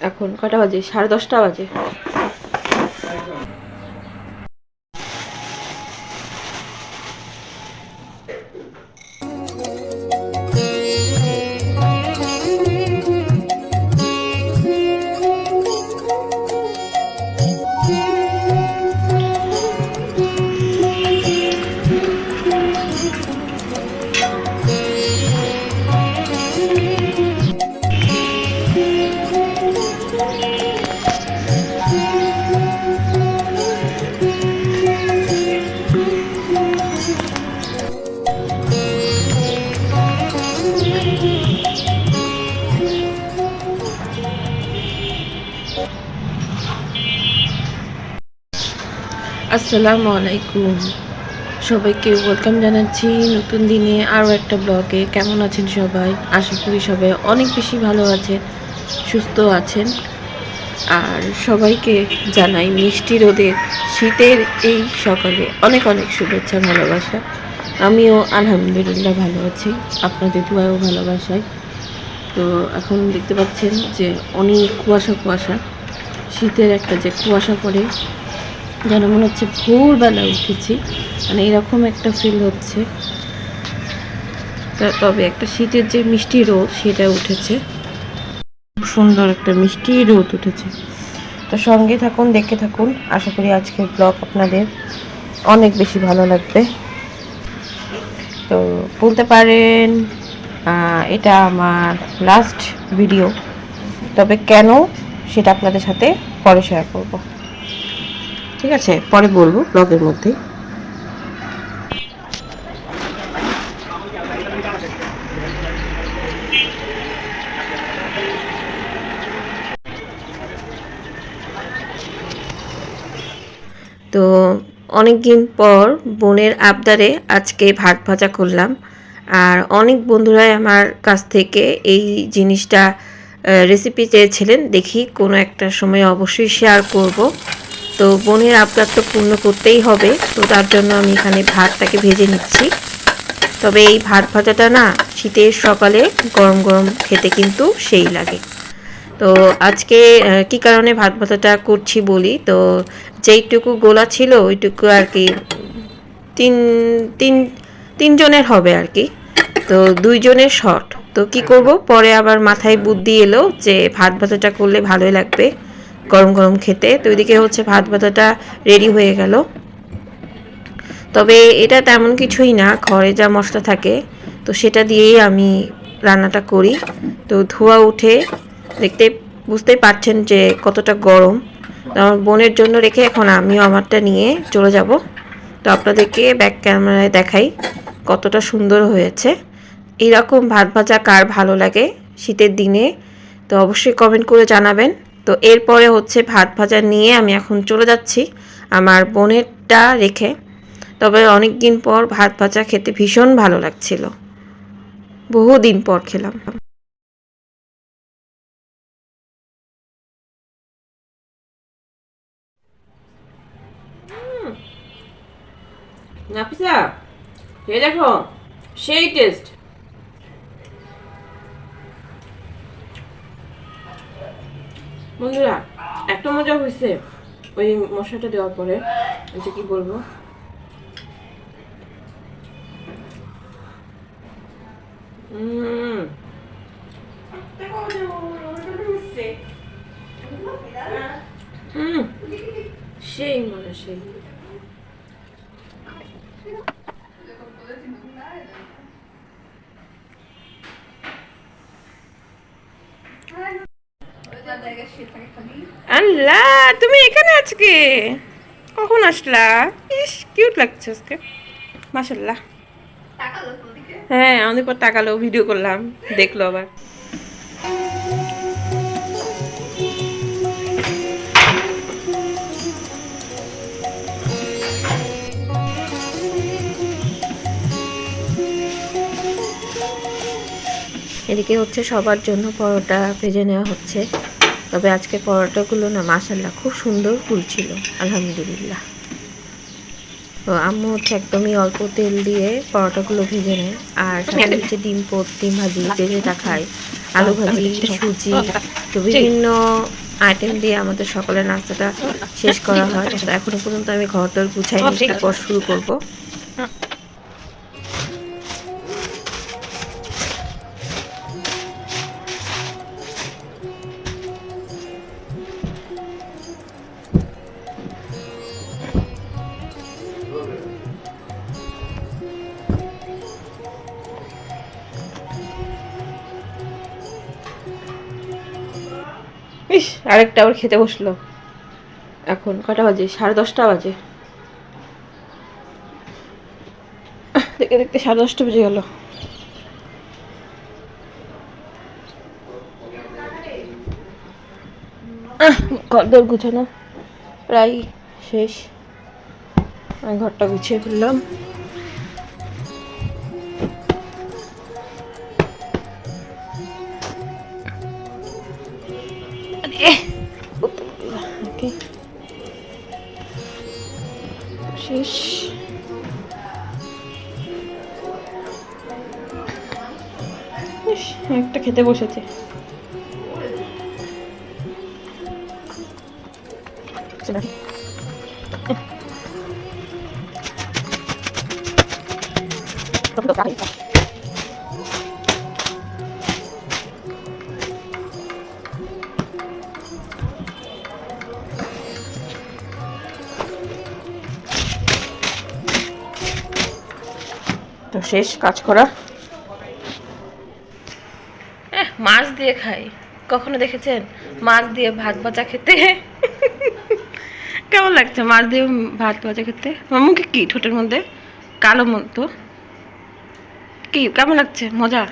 এখন কটা বাজে? সাড়ে দশটা বাজে। আসসালামু আলাইকুম। সবাইকে ওয়েলকাম জানাচ্ছি নতুন দিনে আরও একটা ব্লগে কেমন আছেন সবাই? আশা করি সবাই অনেক বেশি ভালো আছেন, সুস্থ আছেন। আর সবাইকে জানাই মিষ্টি রোদের শীতের এই সকালে অনেক অনেক শুভেচ্ছা, ভালোবাসা। আমিও আলহামদুলিল্লাহ ভালো আছি, আপনাদের দুয়াও ভালোবাসায়। তো এখন দেখতে পাচ্ছেন যে অনেক কুয়াশা কুয়াশা, শীতের একটা যে কুয়াশা পড়ে যেন মনে হচ্ছে ভোরবেলা উঠেছি। মানে এরকম একটা ফিল হচ্ছে। তবে একটা শীতের যে মিষ্টি রোদ, সেটা উঠেছে। খুব সুন্দর একটা মিষ্টি রোদ উঠেছে। তো সঙ্গে থাকুন, দেখে থাকুন। আশা করি আজকের ব্লগ আপনাদের অনেক বেশি ভালো লাগবে। তো বলতে পারেন এটা আমার লাস্ট ভিডিও তবে কেন সেটা আপনাদের সাথে পরে শেয়ার করব। ঠিক আছে, পরে বলব ব্লগের মধ্যে তো অনেক দিন পর বোনের আবদারে আজকে ভাত ভাজা করলাম। আর অনেক বন্ধুরাই আমার কাছ থেকে এই জিনিসটা রেসিপি চেয়েছিলেন, দেখি কোনো একটা সময় অবশ্যই শেয়ার করব। তো বোনের আবদার তো পূর্ণ করতেই হবে, তো তার জন্য আমি এখানে ভাতটাকে ভেজে নিচ্ছি। তবে এই ভাত ভাজাটা না শীতের সকালে গরম গরম খেতে কিন্তু সেই লাগে। তো আজকে কি কারণে ভাত ভাতাটা করছি বলি? তো যেইটুকু গোলা ছিল ওইটুকু আর কি তিন তিন, তিনজনের হবে আর কি। তো দুইজনের শর্ট। তো কি করব? পরে আবার মাথায় বুদ্ধি এলো যে ভাত ভাতাটা করলে ভালোই লাগবে। গরম গরম খেতে। তো ওইদিকে হচ্ছে ভাত ভাতাটা রেডি হয়ে গেল। তবে এটা তেমন কিছুই না, ঘরে যা মশলা থাকে, তো সেটা দিয়েই আমি রান্নাটা করি। তো ধোয়া উঠে দেখতে বুঝতেই পারছেন যে কতটা গরম। আমার বোনের জন্য রেখে এখন আমিও আমারটা নিয়ে চলে যাব। তো আপনাদেরকে ব্যাক ক্যামেরায় দেখাই কতটা সুন্দর হয়েছে। এইরকম ভাত ভাজা কার ভালো লাগে শীতের দিনে, তো অবশ্যই কমেন্ট করে জানাবেন। তো এরপরে হচ্ছে ভাত ভাজা নিয়ে আমি এখন চলে যাচ্ছি আমার বোনেরটা রেখে। তবে অনেক দিন পর ভাত ভাজা খেতে ভীষণ ভালো লাগছিল। বহু দিন পর খেলাম। নাফিসা খেয়ে দেখো, সেই টেস্ট বন্ধুরা এত মজা হয়েছে। ওই মশলাটা দেওয়ার পরে এটা কি বলব? সেই মজা সেই। আল্লাহ, তুমি এখানে আজকে? কখন আসলা? ইস কিউট লাগছে আজকে। মাশাল্লাহ হ্যাঁ আমাদের পর তাকালো ভিডিও করলাম, দেখল আবার। এদিকে হচ্ছে সবার জন্য পরোটা ভেজে নেওয়া হচ্ছে। তবে আজকে পরোটাগুলো না মাসাল্লাহ খুব সুন্দর ফুলছিল, আলহামদুলিল্লাহ। তো আম্মু হচ্ছে একদমই অল্প তেল দিয়ে পরোটাগুলো ভেজে নেয়, আর সাথে হচ্ছে ডিম পোত, ডিম ভাজি ভেজেটা খায়, আলু ভাজি, সুজি, তো বিভিন্ন আইটেম দিয়ে আমাদের সকলের নাস্তাটা শেষ করা হয়। এখনও পর্যন্ত আমি ঘর দর গুছাই তারপর শুরু করব। আরেকটা আবার খেতে বসল। এখন কটা বাজে? সাড়ে দশটা বাজে। দেখতে দেখতে সাড়ে দশটা বেজে গেল। ঘর গুছানো। প্রায় শেষ। আমি ঘরটা গুছিয়ে ফেললাম। একটা খেতে বসেছে। তো শেষ কাজ করা এহ, মাছ দিয়ে খাই। কখনো দেখেছেন? মাছ দিয়ে ভাত ভাজা খেতে? কেমন লাগছে মাছ দিয়ে ভাত ভাজা খেতে? আমার মুখে কি ঠোঁটের মধ্যে? কালো মতো কি কেমন লাগছে? মজা?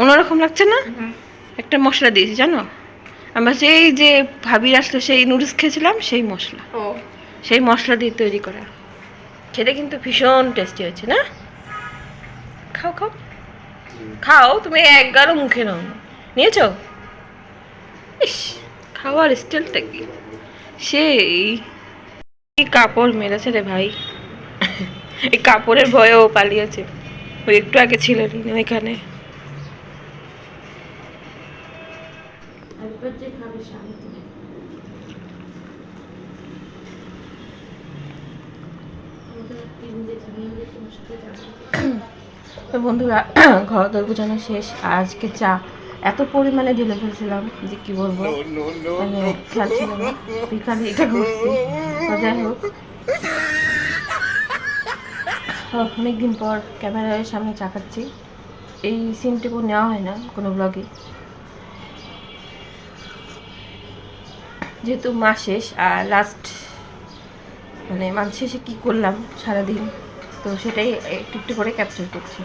অন্যরকম লাগছে না? একটা মশলা দিয়েছি জানো? আমরা সেই যে ভাবির আসলে সেই নুডলস খেয়েছিলাম সেই মশলা। সেই মশলা দিয়ে তৈরি করা। খেতে কিন্তু ভীষণ টেস্টি হয়েছে না? খাও খাও। খাও তুমি এক গারো মুখে নাও। নিয়েছো? ইস খাওয়ার স্টাইলটা কি? সেই কি কাপড় মেরেছে রে ভাই। এই কাপড়ের ভয়ে ও পালিয়েছে। ওই একটু আগে ছিল রিনা এখানে তো বন্ধুরা ঘর দর গুছানো শেষ। আজকে চা এত পরিমাণে ঢেলে ফেলছিলাম যে কি বলব? মানে খেয়াল ছিল না। এটা করছি যাই হোক। অনেকদিন পর ক্যামেরার সামনে চাকাচ্ছি। এই সিনটুকু নেওয়া হয় না কোনো ব্লগে যেহেতু মাস শেষ আর লাস্ট মানে মাস শেষে কী করলাম সারাদিন তো সেটাই একটু একটু করে ক্যাপচার করছি।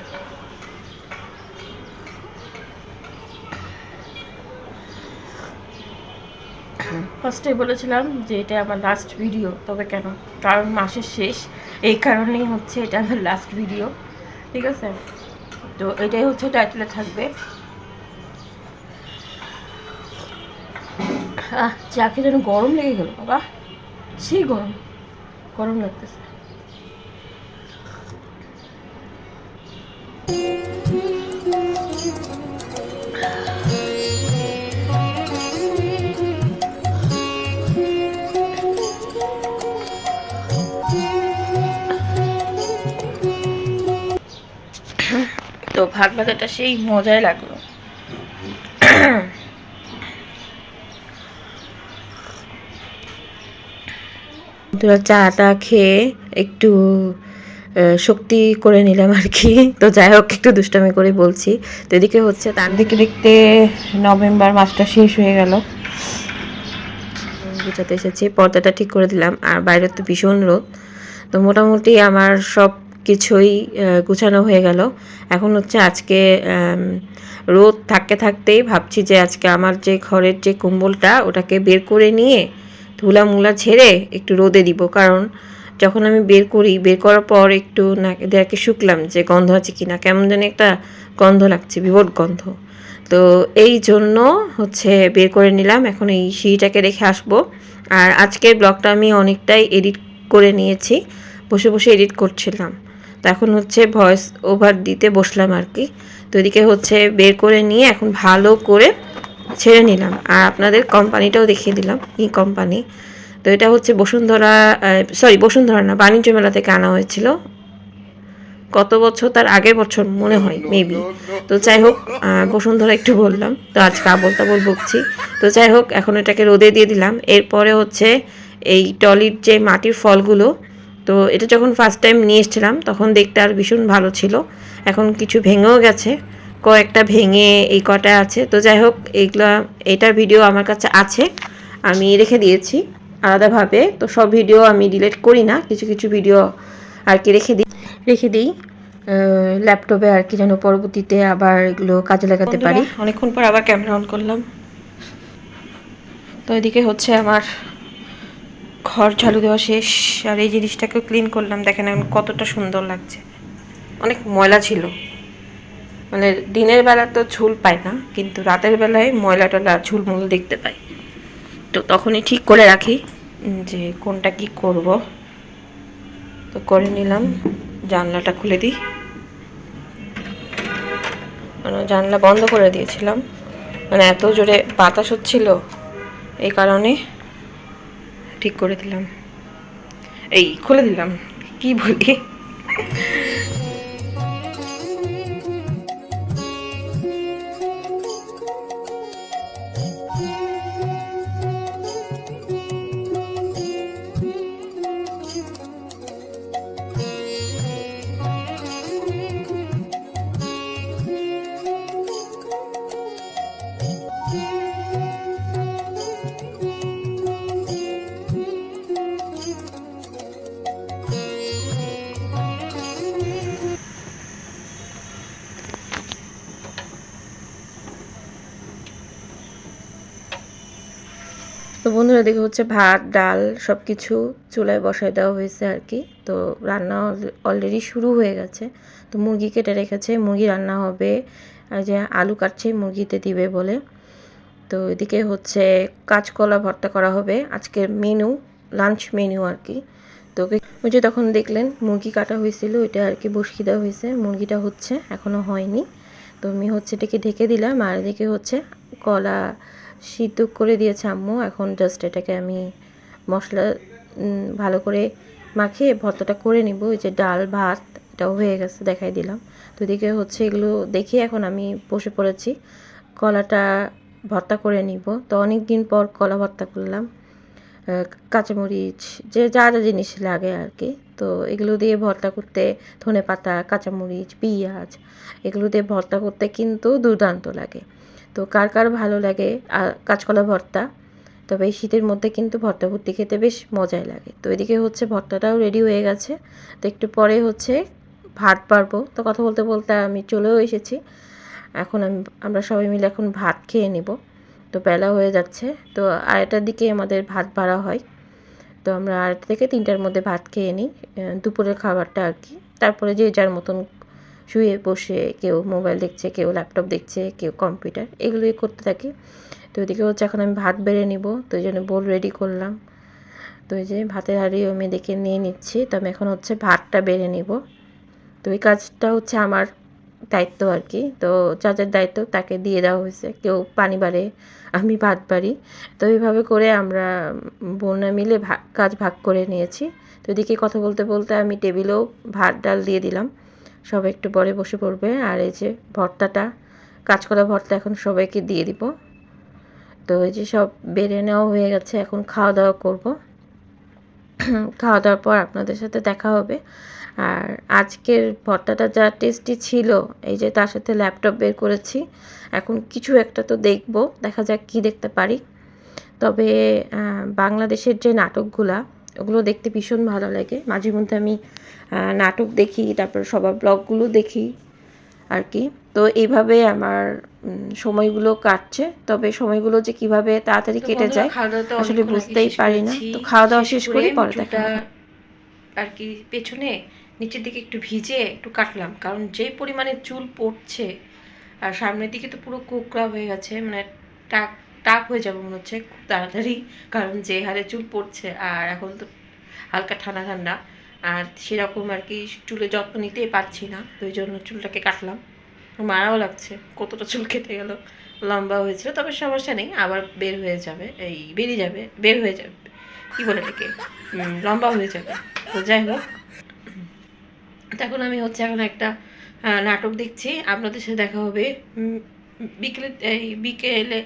ফার্স্টে বলেছিলাম যে এটা আমার লাস্ট ভিডিও তবে কেন? কারণ মাসের শেষ। এই কারণেই হচ্ছে এটা আমার লাস্ট ভিডিও ঠিক আছে? তো এটাই হচ্ছে টাইটেলে থাকবে। চাকে যেন গরম লেগে গেল, বাবা। সেই গরম। গরম লাগতেছে। তো ভাত ভাজাটা সেই মজাই লাগল। চা টা খেয়ে একটু শক্তি করে নিলাম আর কি। তো যাই হোক, একটু দুষ্টামি করে বলছি। তো এদিকে হচ্ছে তার দিকে দেখতে নভেম্বর মাসটা শেষ হয়ে গেল। গুছাতে এসেছি, পর্দাটা ঠিক করে দিলাম। আর বাইরে তো ভীষণ রোদ। তো মোটামুটি আমার সব কিছুই গুছানো হয়ে গেল। এখন হচ্ছে আজকে রোদ থাকতে থাকতেই ভাবছি যে আজকে আমার যে ঘরের যে কম্বলটা, ওটাকে বের করে নিয়ে ধুলা মুলা ঝেড়ে একটু রোদে দিব। কারণ যখন আমি বের করি, বের করার পর একটু নাকে দেয়াকে শুকলাম যে গন্ধ আছে কি না কেমন যেন একটা গন্ধ লাগছে বিভট গন্ধ। তো এই জন্য হচ্ছে বের করে নিলাম। এখন এই সিঁড়িটাকে রেখে আসব। আর আজকের ব্লগটা আমি অনেকটাই এডিট করে নিয়েছি। বসে বসে এডিট করছিলাম। তো এখন হচ্ছে ভয়েস ওভার দিতে বসলাম আর কি। তো এদিকে হচ্ছে বের করে নিয়ে এখন ভালো করে ছেড়ে নিলাম। আর আপনাদের কোম্পানিটাও দেখিয়ে দিলাম কি কোম্পানি তো এটা হচ্ছে বসুন্ধরা সরি বসুন্ধরা না, বাণিজ্য মেলা থেকে আনা হয়েছিল। কত বছর? তার আগের বছর মনে হয় মেবি তো যাই হোক বসুন্ধরা একটু বললাম। তো আজকে আবল তাবল বকছি তো যাই হোক, এখন এটাকে রোদে দিয়ে দিলাম। এরপরে হচ্ছে এই টলির যে মাটির ফলগুলো তো এটা যখন ফার্স্ট টাইম নিয়ে এসেছিলাম তখন দেখতে আর ভীষণ ভালো ছিল। এখন কিছু ভেঙেও গেছে কয়েকটা ভেঙে এই কটা আছে। তো যাই হোক এইগুলা এটার ভিডিও আমার কাছে আছে আমি রেখে দিয়েছি আলাদাভাবে। তো সব ভিডিও আমি ডিলিট করি না কিছু কিছু ভিডিও আর কি রেখে দিই। রেখে দিই ল্যাপটপে আর কি যেন পরবর্তীতে আবার এগুলো কাজে লাগাতে পারি। অনেকক্ষণ পর আবার ক্যামেরা অন করলাম। তো এদিকে হচ্ছে আমার ঘর ঝাড়ু দেওয়া শেষ, আর এই জিনিসটাকেও ক্লিন করলাম। দেখেন এখন কতটা সুন্দর লাগছে। অনেক ময়লা ছিল। মানে দিনের বেলা তো ঝুল পায় না, কিন্তু রাতের বেলায় ময়লা টলা ঝুলমুল দেখতে পাই। তো তখনই ঠিক করে রাখি যে কোনটা কি করব। তো করে নিলাম, জানলাটা খুলে দিই। মানে জানলা বন্ধ করে দিয়েছিলাম। মানে এত জোরে বাতাস হচ্ছিল এই কারণে। ঠিক করে দিলাম। এই খুলে দিলাম। কি বলি? দেখে হচ্ছে ভাত, ডাল সব কিছু চুলায় বসায় দেওয়া হয়েছে আর কি। তো রান্না অলরেডি শুরু হয়ে গেছে। তো মুরগি কেটে রেখেছে, মুরগি রান্না হবে। আর যে আলু কাটছে, মুরগিতে দিবে বলে। তো এদিকে হচ্ছে কাঁচকলা ভর্তা করা হবে। আজকের মেনু লাঞ্চ মেনু আর কি। তো ওই যে তখন দেখলেন মুরগি কাটা হয়েছিল, ওইটা আর কি বসিয়ে দেওয়া হয়েছে। মুরগিটা হচ্ছে এখনও হয়নি। তো আমি হচ্ছে এটাকে ঢেকে দিলাম। আর এদিকে হচ্ছে কলা সিদ্ধ করে দিয়েছে আম্মু। এখন জাস্ট এটাকে আমি মশলা ভালো করে মাখিয়ে ভর্তাটা করে নিব। ওই যে ডাল, ভাত, এটাও হয়ে গেছে, দেখাই দিলাম। তো এদিকে হচ্ছে এগুলো দেখে, এখন আমি বসে পড়েছি। কলাটা ভর্তা করে নিব। তো অনেক দিন পর কলা ভর্তা করলাম। কাঁচামরিচ, যে যা যা জিনিস লাগে আর কি। তো এগুলো দিয়ে ভর্তা করতে ধনে পাতা কাঁচামরিচ, পেঁয়াজ, এগুলো দিয়ে ভর্তা করতে কিন্তু দুর্দান্ত লাগে। তো কার কার ভালো লাগে? কাঁচকলা ভর্তা। তবে এই শীতের মধ্যে কিন্তু ভর্তা ভর্তি খেতে বেশ মজাই লাগে। তো এদিকে হচ্ছে ভর্তাটাও রেডি হয়ে গেছে। তো একটু পরে হচ্ছে ভাত পারব। তো কথা বলতে বলতে আমি চলেও এসেছি। এখন আমি, আমরা সবাই মিলে এখন ভাত খেয়ে নেব। তো বেলা হয়ে যাচ্ছে। তো আড়াইটার দিকে আমাদের ভাত বাড়া হয়। তো আমরা আড়াইটা থেকে তিনটার মধ্যে ভাত খেয়ে নিই। দুপুরের খাবারটা আর কি। তারপরে যে যার মতন শুয়ে বসে কেউ মোবাইল দেখছে, কেউ ল্যাপটপ দেখছে, কেউ কম্পিউটার, এগুলোই করতে থাকি। তো ওইদিকে হচ্ছে এখন আমি ভাত বেড়ে নিব, তো ওই জন্য বোল রেডি করলাম। তো এই যে ভাতের হাঁড়ি আমি দেখে নিয়ে নিচ্ছি, তো আমি এখন হচ্ছে ভাতটা বেড়ে নিব। তো এই কাজটা হচ্ছে আমার দায়িত্ব আর কি। তো যার যার দায়িত্ব তাকে দিয়ে দেওয়া হয়েছে, কেউ পানি বাড়ে, আমি ভাত বাড়ি। তো এইভাবে করে আমরা বোনা মিলে কাজ ভাগ করে নিয়েছি। তো এদিকে কথা বলতে বলতে আমি টেবিলেও ভাত, ডাল দিয়ে দিলাম। সবাই একটু পরে বসে পড়বে। আর এই যে ভর্তাটা, কাঁচকলা ভর্তা এখন সবাইকে দিয়ে দিব। তো এই যে সব বেড়ে নেওয়া হয়ে গেছে, এখন খাওয়া দাওয়া করব। খাওয়া দাওয়ার পর আপনাদের সাথে দেখা হবে। আর আজকের ভর্তাটা যা টেস্টি ছিল, এই যে তার সাথে ল্যাপটপ বের করেছি। এখন কিছু একটা তো দেখব, দেখা যাক কি দেখতে পারি। তবে বাংলাদেশের যে নাটকগুলা ওগুলো দেখতে ভীষণ ভালো লাগে। মাঝে মধ্যে আমি নাটক দেখি তারপর সবার ব্লগগুলো দেখি আর কি। তো এইভাবে আমার সময়গুলো কাটছে। তবে সময়গুলো যে কীভাবে তাড়াতাড়ি কেটে যায় আসলে বুঝতেই পারি না। তো খাওয়া দাওয়া শেষ করে পরে দেখা আর কি পেছনে নিচের দিকে একটু ভিজে একটু কাটলাম। কারণ যে পরিমাণে চুল পড়ছে আর সামনের দিকে তো পুরো কোকড়া হয়ে গেছে মানে টাক টাক হয়ে যাবে মনে হচ্ছে খুব তাড়াতাড়ি, কারণ যে হারে চুল পড়ছে আর এখন তো হালকা ঠান্ডা ঠান্ডা। আর সেরকম আর কি চুলে যত্ন নিতেই পারছি না, তো ওই জন্য চুলটাকে কাটলাম। মারাও লাগছে, কতটা চুল কেটে গেল, লম্বা হয়েছিল, তবে সমস্যা নেই, আবার বের হয়ে যাবে, এই বেরিয়ে যাবে, বের হয়ে যাবে। কী বলে এটাকে? লম্বা হয়ে যাবে। তো যাই হোক তখন আমি হচ্ছে এখন একটা নাটক দেখছি, আপনাদের সাথে দেখা হবে বিকেলে, এই বিকেলে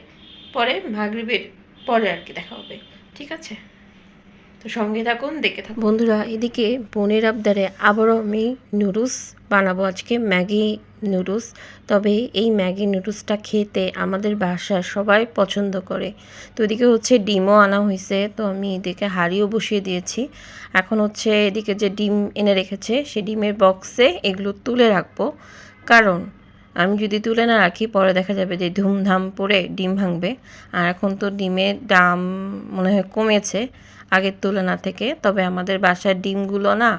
পরে মাগরিবের পরে আর কি দেখা হবে। ঠিক আছে? তো সঙ্গে থাকুন, দেখে থাকুন। বন্ধুরা, এদিকে বোনের আবদারে আবারও আমি নুডলস বানাবো আজকে, ম্যাগি নুডলস। তবে এই ম্যাগি নুডলসটা খেতে আমাদের বাসায় সবাই পছন্দ করে। তো এদিকে হচ্ছে ডিমও আনা হয়েছে তো আমি এদিকে হাঁড়িও বসিয়ে দিয়েছি। এখন হচ্ছে এদিকে যে ডিম এনে রেখেছে সেই ডিমের বক্সে এগুলো তুলে রাখব। কারণ আমি যদি তুলে না রাখি, পরে দেখা যাবে যে ধুমধাম পড়ে ডিম ভাঙবে। আর এখন তো ডিমের দাম মনে হয় কমেছে আগের তুলনা থেকে। তবে আমাদের বাসার ডিমগুলো না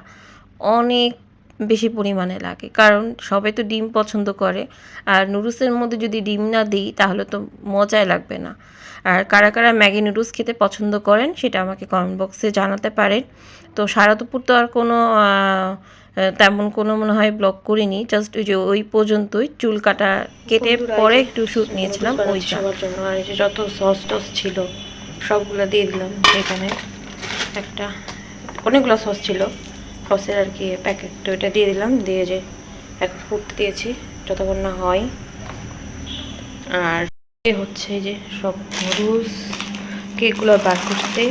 অনেক বেশি পরিমাণে লাগে। কারণ সবাই তো ডিম পছন্দ করে। আর নুডলসের মধ্যে যদি ডিম না দিই, তাহলে তো মজাই লাগবে না। আর কারা কারা ম্যাগি নুডলস খেতে পছন্দ করেন, সেটা আমাকে কমেন্ট বক্সে জানাতে পারেন। তো সারা দুপুর তো আর কোনো তেমন কোনো মনে হয় ব্লগ করিনি জাস্ট ওই যে ওই পর্যন্তই চুল কাটা কেটে পরে একটু শ্যুট নিয়েছিলাম ওই সবার জন্য আর এই যে যত সস টস ছিল সবগুলো দিয়ে দিলাম এখানে। একটা অনেকগুলো সস ছিল সসের আর কি প্যাকেট তো এটা দিয়ে দিলাম দিয়ে যে এক ফুটতে দিয়েছি যতক্ষণ না হয়। আর হচ্ছে যে সব নুডলস কেকগুলো বার করতে।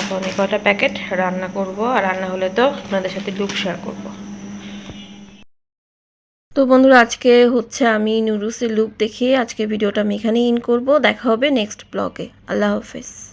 এখন এই কটা প্যাকেট রান্না করব, আর রান্না হলে তো আপনাদের সাথে লুক শেয়ার করব। তো বন্ধুরা, আজকে হচ্ছে আমি নুডলসের লুক দেখিয়ে আজকে ভিডিওটা আমি এখানেই ইন করব। দেখা হবে নেক্সট ব্লগে আল্লাহ হাফেজ।